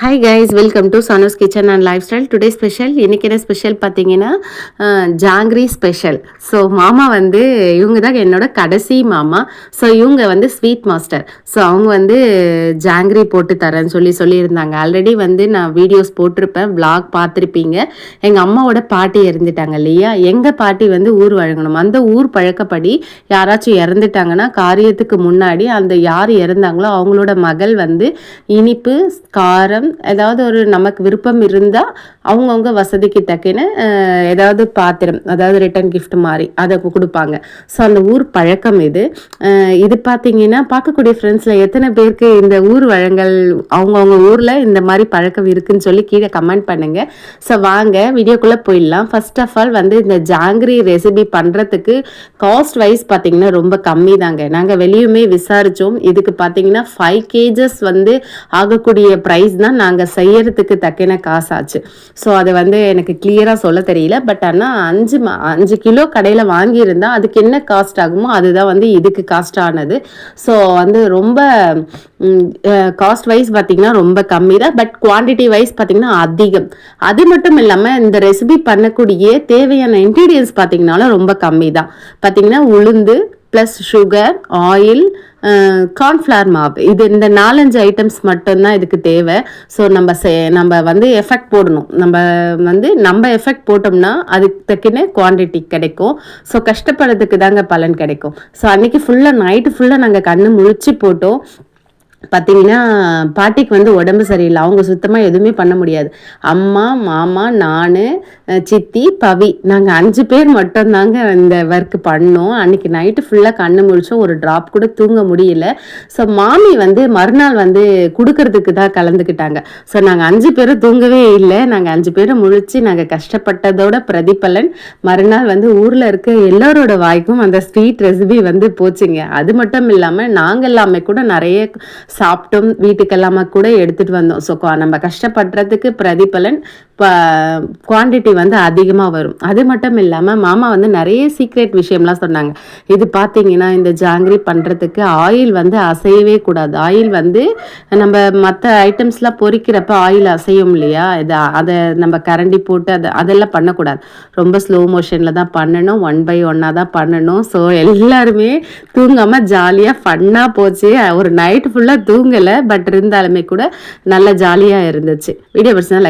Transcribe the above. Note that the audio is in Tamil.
Hi guys welcome to Sanos kitchen and lifestyle today special இன்றைக்கி என்ன ஸ்பெஷல் பார்த்தீங்கன்னா ஜாங்கிரி ஸ்பெஷல் ஸோ மாமா வந்து இவங்க தான் என்னோட கடைசி மாமா. ஸோ இவங்க வந்து ஸ்வீட் மாஸ்டர் ஸோ அவங்க வந்து ஜாங்கிரி போட்டு தரேன்னு சொல்லி சொல்லியிருந்தாங்க. ஆல்ரெடி வந்து நான் வீடியோஸ் போட்டிருப்பேன் vlog பார்த்துருப்பீங்க. எங்கள் அம்மாவோட பாட்டி இறந்துட்டாங்க இல்லையா? எங்கள் பாட்டி வந்து ஊர் வழங்கணும். அந்த ஊர் பழக்கப்படி யாராச்சும் இறந்துட்டாங்கன்னா காரியத்துக்கு முன்னாடி அந்த யார் இறந்தாங்களோ அவங்களோட மகள் வந்து இனிப்பு காரம் ஏதாவது ஒரு நமக்கு விருப்பம் இருந்தால் அவங்கவுங்க வசதிக்கு தக்கன ஏதாவது பாத்திரம் அதாவது ரிட்டர்ன் கிஃப்ட் மாதிரி அதை கொடுப்பாங்க. ஸோ அந்த ஊர் பழக்கம் இது. இது பார்த்தீங்கன்னா பார்க்கக்கூடிய ஃப்ரெண்ட்ஸில் எத்தனை பேருக்கு இந்த ஊர் வழங்கல் அவங்கவுங்க ஊரில் இந்த மாதிரி பழக்கம் இருக்குன்னு சொல்லி கீழே கமெண்ட் பண்ணுங்கள் ஸோ வாங்க வீடியோக்குள்ளே போயிடலாம். ஃபர்ஸ்ட் ஆஃப் ஆல் வந்து இந்த ஜாங்கிரி ரெசிபி பண்ணுறதுக்கு காஸ்ட் வைஸ் பார்த்தீங்கன்னா ரொம்ப கம்மி தாங்க. நாங்கள் வெளியுமே விசாரித்தோம் இதுக்கு பார்த்தீங்கன்னா ஃபைவ் கேஜஸ் வந்து ஆகக்கூடிய ப்ரைஸ் தான் நாங்கள் செய்யறதுக்கு தக்கன காசாச்சு. ஸோ அது வந்து எனக்கு கிளியராக சொல்ல தெரியல. பட் ஆனால் அஞ்சு அஞ்சு கிலோ கடையில் வாங்கியிருந்தால் அதுக்கு என்ன காஸ்ட் ஆகுமோ அதுதான் வந்து இதுக்கு காஸ்ட் ஆனது. ஸோ வந்து ரொம்ப காஸ்ட் வைஸ் பார்த்தீங்கன்னா ரொம்ப கம்மி தான். பட் குவான்டிட்டி வைஸ் பார்த்தீங்கன்னா அதிகம். அது மட்டும் இல்லாமல் இந்த ரெசிபி பண்ணக்கூடிய தேவையான இன்க்ரீடியன்ஸ் பார்த்திங்கனாலும் ரொம்ப கம்மி தான். பார்த்தீங்கன்னா உளுந்து ப்ளஸ் சுகர் ஆயில் கார்ன்ஃப்ளவர் மாவு. இது இந்த நாலஞ்சு ஐட்டம்ஸ் மட்டும்தான் இதுக்கு தேவை. ஸோ நம்ம செ- நம்ம வந்து எஃபெக்ட் போடணும். நம்ம வந்து நம்ம எஃபெக்ட் போட்டோம்னா அதுக்கு தக்கின குவான்டிட்டி கிடைக்கும். ஸோ கஷ்டப்படுறதுக்கு தாங்க பலன் கிடைக்கும். ஸோ அன்றைக்கி ஃபுல்லாக நைட்டு ஃபுல்லாக நாங்கள் கண்ணு முழிச்சு போட்டோம். பார்த்தீங்கன்னா பாட்டிக்கு வந்து உடம்பு சரியில்லை. அவங்க சுத்தமாக எதுவுமே பண்ண முடியாது. அம்மா மாமா நான் சித்தி பவி நாங்கள் அஞ்சு பேர் மட்டும்தாங்க இந்த ஒர்க் பண்ணோம். அன்னைக்கு நைட்டு ஃபுல்லாக கண்ணு முழிச்சோம். ஒரு ட்ராப் கூட தூங்க முடியல. ஸோ மாமி வந்து மறுநாள் வந்து கொடுக்கறதுக்கு தான் கலந்துக்கிட்டாங்க. ஸோ நாங்கள் அஞ்சு பேரும் தூங்கவே இல்லை. நாங்கள் அஞ்சு பேரும் முழிச்சு நாங்கள் கஷ்டப்பட்டதோட பிரதிபலன். மறுநாள் வந்து ஊரில் இருக்க எல்லாரோட வாய்க்கும் அந்த ஸ்வீட் ரெசிபி வந்து போச்சுங்க. அது மட்டும் இல்லாமல் நாங்கள் எல்லாமே கூட நிறைய சாப்பிட்டோம் வீட்டுக்கெல்லாம கூட எடுத்துட்டு வந்தோம். ஸோ நம்ம கஷ்டப்படுறதுக்கு பிரதிபலன் குவான்டிட்டி வந்து அதிகமாக வரும். அது மட்டும் இல்லாமல் மாமா வந்து நிறைய சீக்ரெட் விஷயம்லாம் சொன்னாங்க. இது பார்த்தீங்கன்னா இந்த ஜாங்கிரி பண்ணுறதுக்கு ஆயில் வந்து அசையவே கூடாது. ஆயில் வந்து நம்ம மற்ற ஐட்டம்ஸ்லாம் பொறிக்கிறப்ப ஆயில் அசையும் இல்லையா? இது அதை நம்ம கரண்டி போட்டு அதை அதெல்லாம் பண்ணக்கூடாது. ரொம்ப ஸ்லோ மோஷனில் தான் பண்ணணும். ஒன் பை ஒன்னாக தான் பண்ணணும். ஸோ எல்லாருமே தூங்காமல் ஜாலியாக ஃபன்னாக போச்சு. ஒரு நைட் ஃபுல்லாக தூங்கலை. பட் இருந்தாலுமே கூட நல்ல ஜாலியாக இருந்துச்சு. வீடியோ பிடிச்சா